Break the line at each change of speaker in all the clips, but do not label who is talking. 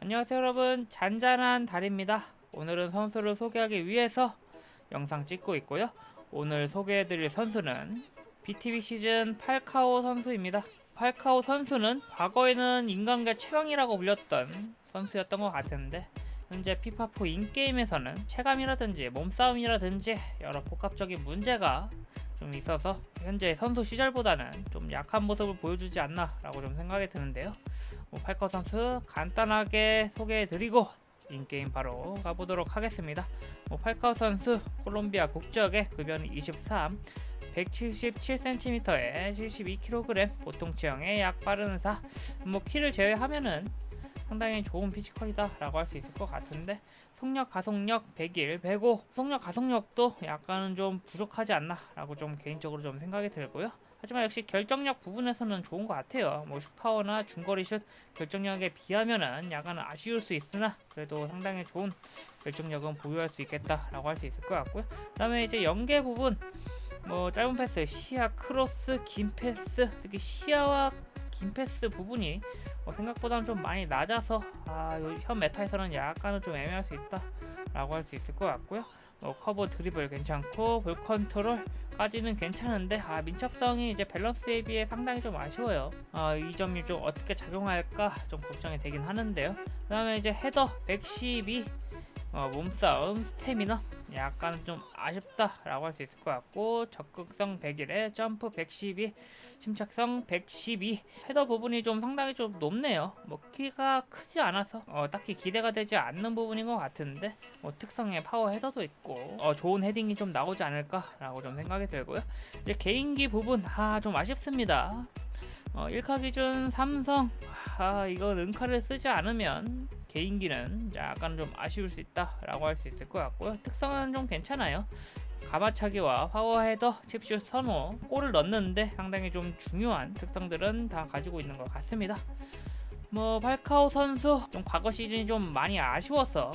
안녕하세요 여러분. 잔잔한 달입니다. 오늘은 선수를 소개하기 위해서 영상 찍고 있고요. 오늘 소개해드릴 선수는 BTV 시즌 8카오 선수입니다. 8카오 선수는 과거에는 인간계 최강이라고 불렸던 선수였던 것 같은데 현재 피파4 인게임에서는 체감이라든지 몸싸움이라든지 여러 복합적인 문제가 좀 있어서 현재 선수 시절보다는 좀 약한 모습을 보여주지 않나 라고 좀 생각이 드는데요 뭐 팔커 선수 간단하게 소개해드리고 인게임 바로 가보도록 하겠습니다. 뭐 팔커 선수 콜롬비아 국적의 급여는 23, 177cm에 72kg, 보통 체형의 약 빠른 사. 뭐 키를 제외하면은 상당히 좋은 피지컬이다 라고 할 수 있을 것 같은데 속력 가속력 101, 105 속력 가속력도 약간은 좀 부족하지 않나 라고 좀 개인적으로 좀 생각이 들고요. 하지만 역시 결정력 부분에서는 좋은 것 같아요. 뭐 슈퍼나 중거리 슛 결정력에 비하면은 약간 아쉬울 수 있으나 그래도 상당히 좋은 결정력은 보유할 수 있겠다라고 할 수 있을 것 같고요. 그다음에 이제 연계 부분 뭐 짧은 패스, 시야, 크로스, 긴 패스 특히 시야와 긴 패스 부분이 뭐 생각보다는 좀 많이 낮아서 아, 요- 현 메타에서는 약간은 좀 애매할 수 있다 라고 할 수 있을 것 같고요. 뭐 커버 드리블 괜찮고 볼 컨트롤까지는 괜찮은데 아 민첩성이 이제 밸런스에 비해 상당히 좀 아쉬워요. 아, 이 점이 좀 어떻게 작용할까 좀 걱정이 되긴 하는데요. 그 다음에 이제 헤더 112 어, 몸싸움 스태미너 약간 좀 아쉽다라고 할 수 있을 것 같고 적극성 101에 점프 112 침착성 112 헤더 부분이 좀 상당히 좀 높네요. 뭐 키가 크지 않아서 어, 딱히 기대가 되지 않는 부분인 것 같은데 뭐 특성의 파워 헤더도 있고 어, 좋은 헤딩이 좀 나오지 않을까라고 좀 생각이 들고요. 이제 개인기 부분 아 좀 아쉽습니다. 어, 1카 기준 삼성 아 이건 은카를 쓰지 않으면 개인기는 약간 좀 아쉬울 수 있다라고 할 수 있을 것 같고요. 특성은 좀 괜찮아요. 가마차기와 파워 헤더, 칩슛 선호, 골을 넣는데 상당히 좀 중요한 특성들은 다 가지고 있는 것 같습니다. 뭐 발카오 선수 좀 과거 시즌이 좀 많이 아쉬워서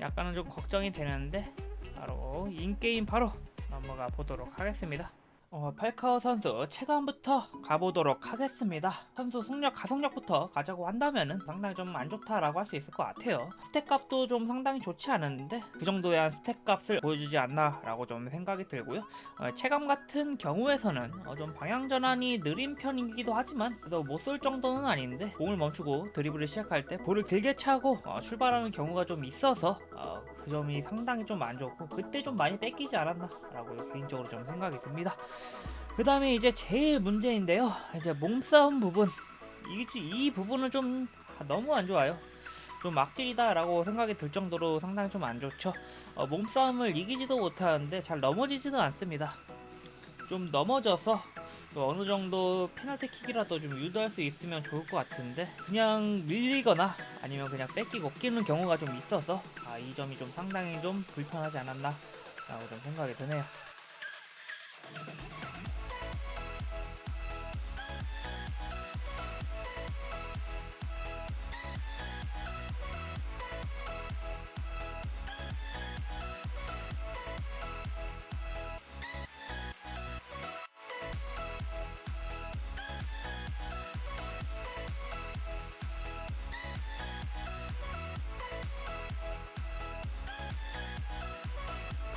약간은 좀 걱정이 되는데 바로 인게임 바로 넘어가 보도록 하겠습니다. 어, 팔카오 선수 체감부터 가보도록 하겠습니다. 선수 속력, 가속력부터 가자고 한다면은 상당히 좀 안 좋다라고 할 수 있을 것 같아요. 스택 값도 좀 상당히 좋지 않은데 그 정도의 한 스택 값을 보여주지 않나라고 좀 생각이 들고요. 어, 체감 같은 경우에서는 어, 좀 방향 전환이 느린 편이기도 하지만 그래도 못 쏠 정도는 아닌데 공을 멈추고 드리블을 시작할 때 볼을 길게 차고 어, 출발하는 경우가 좀 있어서 어, 그 점이 상당히 좀 안 좋고 그때 좀 많이 뺏기지 않았나라고 개인적으로 좀 생각이 듭니다. 그 다음에 이제 제일 문제인데요. 이제 몸싸움 부분. 이, 이 부분은 좀 너무 안 좋아요. 좀 악질이다라고 생각이 들 정도로 상당히 좀 안 좋죠. 어, 몸싸움을 이기지도 못하는데 잘 넘어지지도 않습니다. 좀 넘어져서 또 어느 정도 페널티킥이라도 좀 유도할 수 있으면 좋을 것 같은데 그냥 밀리거나 아니면 그냥 뺏기고 끼는 경우가 좀 있어서 아, 이 점이 좀 상당히 좀 불편하지 않았나 라고 좀 생각이 드네요.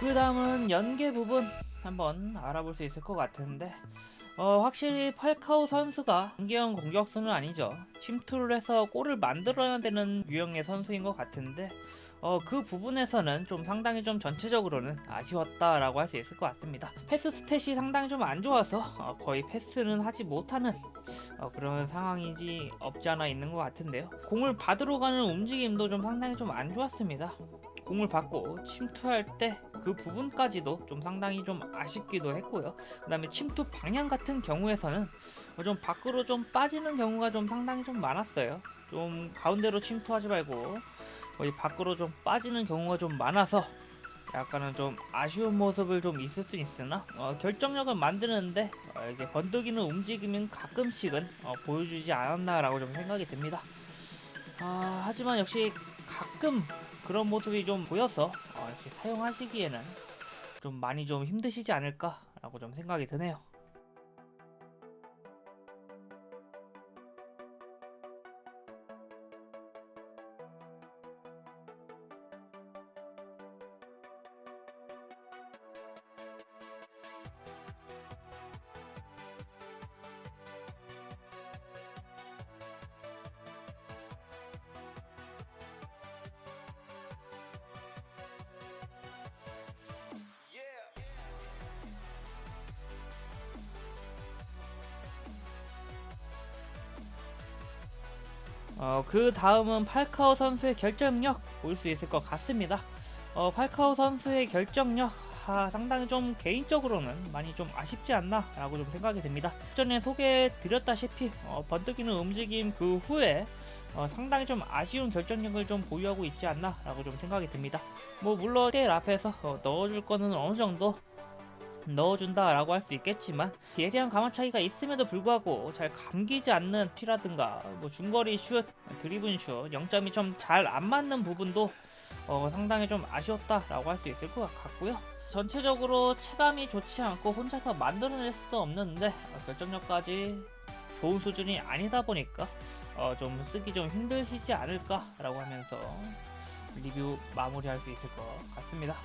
그 다음은 연계 부분 한번 알아볼 수 있을 것 같은데 어, 확실히 팔카오 선수가 연계형 공격수는 아니죠. 침투를 해서 골을 만들어야 되는 유형의 선수인 것 같은데 어, 그 부분에서는 좀 상당히 좀 전체적으로는 아쉬웠다라고 할 수 있을 것 같습니다. 패스 스탯이 상당히 좀 안 좋아서 어, 거의 패스는 하지 못하는 어, 그런 상황이지 없지 않아 있는 것 같은데요. 공을 받으러 가는 움직임도 좀 상당히 좀 안 좋았습니다. 공을 받고 침투할 때 그 부분까지도 좀 상당히 좀 아쉽기도 했고요. 그 다음에 침투 방향 같은 경우에서는 어, 좀 밖으로 좀 빠지는 경우가 좀 상당히 좀 많았어요. 좀 가운데로 침투하지 말고 거의 밖으로 좀 빠지는 경우가 좀 많아서 약간은 좀 아쉬운 모습을 좀 있을 수 있으나 어, 결정력을 만드는데 어, 이게 번뜩이는 움직임은 가끔씩은 어, 보여주지 않았나라고 좀 생각이 듭니다. 아, 하지만 역시 가끔 그런 모습이 좀 보여서 어, 사용하시기에는 좀 많이 좀 힘드시지 않을까라고 좀 생각이 드네요. 어, 그 다음은 팔카오 선수의 결정력 볼 수 있을 것 같습니다. 어, 팔카오 선수의 결정력 아, 상당히 좀 개인적으로는 많이 좀 아쉽지 않나 라고 좀 생각이 듭니다. 전에 소개해드렸다시피 어, 번뜩이는 움직임 그 후에 어, 상당히 좀 아쉬운 결정력을 좀 보유하고 있지 않나 라고 좀 생각이 듭니다. 뭐 물론 때 앞에서 어, 넣어줄 거는 어느 정도 넣어준다 라고 할 수 있겠지만 예리한 가마 차이가 있음에도 불구하고 잘 감기지 않는 슈라든가 뭐 중거리 슛, 드리븐 슛 0점이 좀 잘 안 맞는 부분도 어, 상당히 좀 아쉬웠다 라고 할 수 있을 것 같고요. 전체적으로 체감이 좋지 않고 혼자서 만들어낼 수도 없는데 어, 결정력까지 좋은 수준이 아니다 보니까 어, 좀 쓰기 좀 힘드시지 않을까 라고 하면서 리뷰 마무리할 수 있을 것 같습니다.